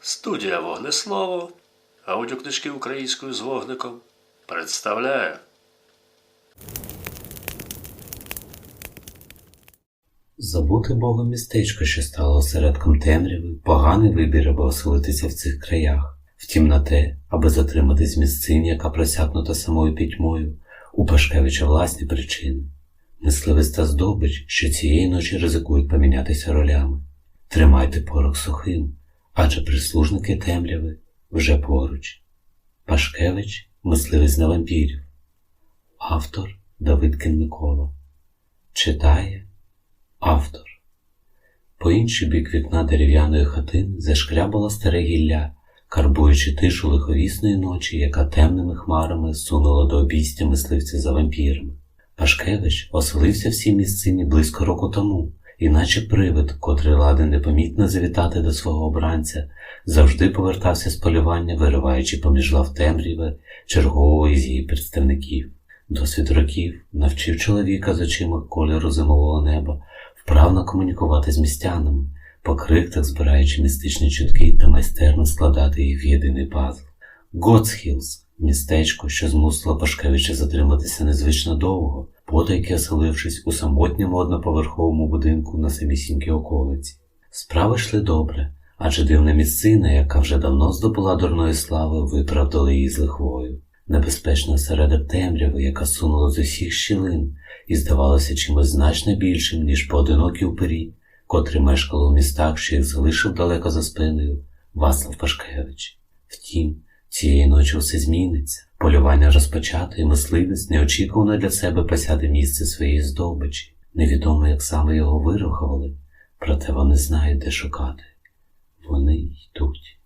Студія Вогнеслово, аудіокнижки українською з вогником представляє Забути Богом містечко, що стало осередком темряви, поганий вибір, аби оселитися в цих краях. Втім, на те, аби затриматись в місцині, яка просякнута самою пітьмою, у Пашкевича власні причини. Мисливець та здобич, що цієї ночі ризикують помінятися ролями. Тримайте порох сухим, адже прислужники темряви вже поруч. Пашкевич мисливець на вампірів. Автор Давидкин Микола. Читає Автор. По інший бік вікна дерев'яної хатини зашкрябало старе гілля, карбуючи тишу лиховісної ночі, яка темними хмарами сунула до обійстя мисливця за вампірами. Пашкевич оселився в цій місцині близько року тому, і наче привид, котрий ладен непомітно завітати до свого обранця, завжди повертався з полювання, вириваючи поміж лав темряви чергового із її представників. Досвід років навчив чоловіка з очима кольору зимового неба вправно комунікувати з містянами, по криктах збираючи містичні чутки та майстерно складати їх в єдиний пазл. Гоцхілс містечко, що змусило Пашкевича затриматися незвично довго, потайки оселившись у самотньому одноповерховому будинку на самісінькій околиці. Справи йшли добре, адже дивна місцина, яка вже давно здобула дурної слави, виправдала її з лихвою. Небезпечний осередок темряви, яка сунула з усіх щілин, і здавалося чимось значно більшим, ніж поодинокі упері, котрі мешкали у містах, що їх залишив далеко за спиною Васлав Пашкевич. Втім, цієї ночі все зміниться. Полювання розпочато, і мисливець неочікувано для себе посяде місце своєї здобичі. Невідомо, як саме його вирухували, проте вони знають, де шукати. Вони йдуть.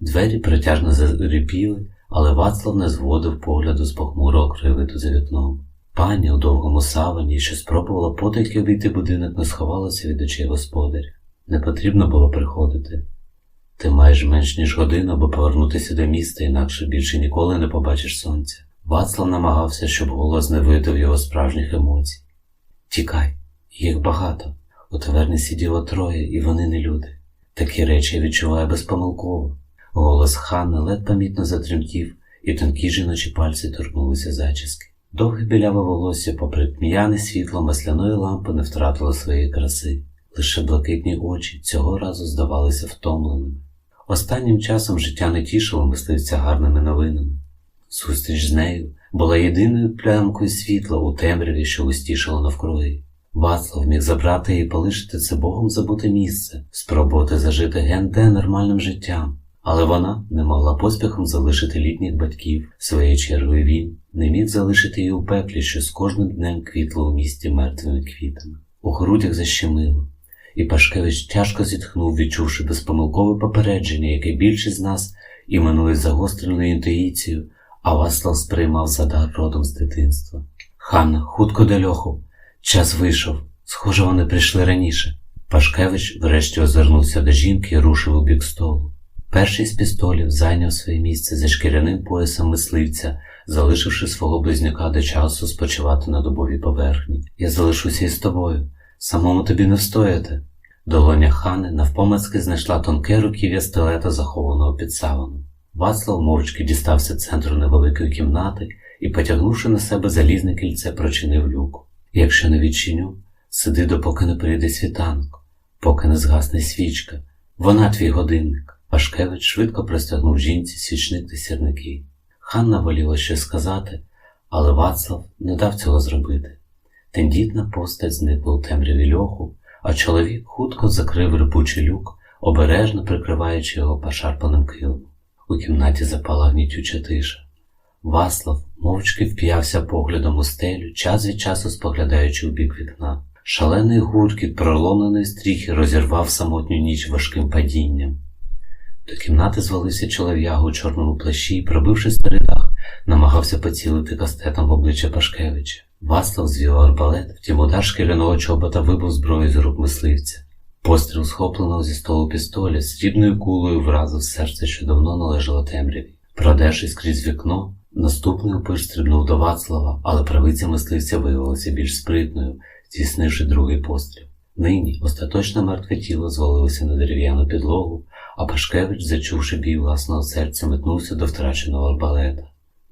Двері протяжно зарипіли, але Вацлав не зводив погляду з похмурого кривиду за вікном. Пані у довгому савані, що спробувала потайки обійти будинок, не сховалася від очей господаря. Не потрібно було приходити. Ти маєш менш ніж годину, аби повернутися до міста, інакше більше ніколи не побачиш сонця. Вацлав намагався, щоб голос не видав його справжніх емоцій. Тікай, їх багато. У таверні сиділо троє, і вони не люди. Такі речі я відчуваю безпомилково. Голос Ханни ледь помітно затремтів, і тонкі жіночі пальці торкнулися зачіски. Довге біляве волосся, попри тьмяне світло масляної лампи, не втратило своєї краси. Лише блакитні очі цього разу здавалися втомленими. Останнім часом життя не тішило мисливця гарними новинами. Зустріч з нею була єдиною плямкою світла у темряві, що листішало навкруги. Вацлав міг забрати і полишити це Богом забуте місце, спробувати зажити ген-де нормальним життям. Але вона не могла поспіхом залишити літніх батьків. Своєю чергою він не міг залишити її у пеклі, що з кожним днем квітло у місті мертвими квітами. У грудях защемило, і Пашкевич тяжко зітхнув, відчувши безпомилкове попередження, яке більшість з нас іменує загостреною інтуїцією, а Васлав сприймав за дар родом з дитинства. Ханна, хутко до льоху. Час вийшов. Схоже, вони прийшли раніше. Пашкевич врешті озирнувся до жінки і рушив у бік столу. Перший з пістолів зайняв своє місце за шкіряним поясом мисливця, залишивши свого близнюка до часу спочивати на дубовій поверхні. Я залишуся із тобою. Самому тобі не встояти. Долоня хани навпомацьки знайшла тонке руків'я стилета, захованого під саваном. Вацлав мовчки дістався центру невеликої кімнати і, потягнувши на себе залізне кільце, прочинив люк. Якщо не відчиню, сиди, допоки не прийде світанок, поки не згасне свічка. Вона твій годинник. Пашкевич швидко простягнув жінці свічник та сірники. Ханна воліла щось сказати, але Вацлав не дав цього зробити. Тендітна постать зникла у темряві льоху, а чоловік хутко закрив рипучий люк, обережно прикриваючи його пошарпаним килом. У кімнаті запала гнітюча тиша. Васлав мовчки вп'явся поглядом у стелю, час від часу споглядаючи у бік вікна. Шалений гуркіт проломленої стріхи розірвав самотню ніч важким падінням. До кімнати звалився чолов'яга у чорному плащі і, пробившись на рядах, намагався поцілити кастетом в обличчя Пашкевича. Васлав звів арбалет, втім удар шкіряного чобота вибув зброю з рук мисливця. Постріл схопленого зі столу пістоля срібною кулею вразив серце, що давно належало темряві. Продершись крізь вікно, наступний упиш стрибнув до Вацлава, але правиця мисливця виявилася більш спритною, здійснивши другий постріл. Нині остаточно мертве тіло звалилося на дерев'яну підлогу, а Пашкевич, зачувши бій власного серця, метнувся до втраченого арбалета.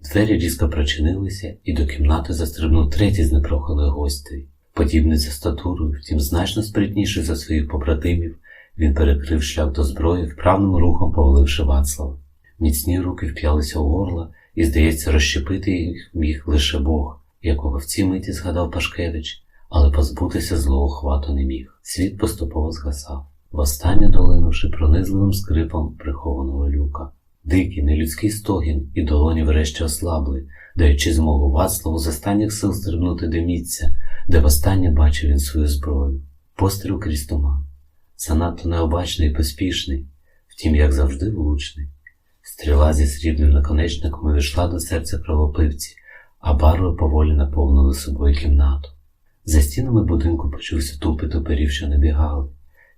Двері різко прочинилися, і до кімнати застрибнув третій з непроханих гостей. Подібний за статурою, втім значно спритніший за своїх побратимів, він перекрив шлях до зброї, вправним рухом поваливши Вацлава. Міцні руки вп'ялися у горло, і, здається, розщепити їх міг лише Бог, якого в цій миті згадав Пашкевич, але позбутися злого хвату не міг. Світ поступово згасав, востаннє долинувши пронизливим скрипом прихованого люка. Дикий, нелюдський стогін і долоні врешті ослабли, даючи змогу Вацлаву з останніх сил стрибнути до місця, де востаннє бачив він свою зброю. Постріл крізь туман. Занадто необачний і поспішний, втім, як завжди, влучний. Стріла зі срібним наконечником увійшла до серця кровопивці, а барви поволі наповнили собою кімнату. За стінами будинку почувся тупит оперів, що набігали.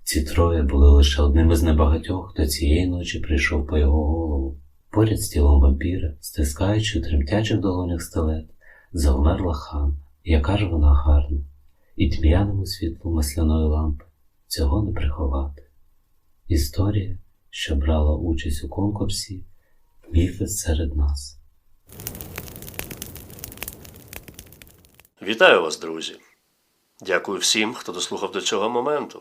Ці троє були лише одним із небагатьох, хто цієї ночі прийшов по його голову. Поряд з тілом вампіра, стискаючи у тремтячих долонях стелет, завмерла Ханна, яка ж вона гарна, і тьмяному світлу масляної лампи цього не приховати. Історія, що брала участь у конкурсі Міфи серед нас. Вітаю вас, друзі! Дякую всім, хто дослухав до цього моменту.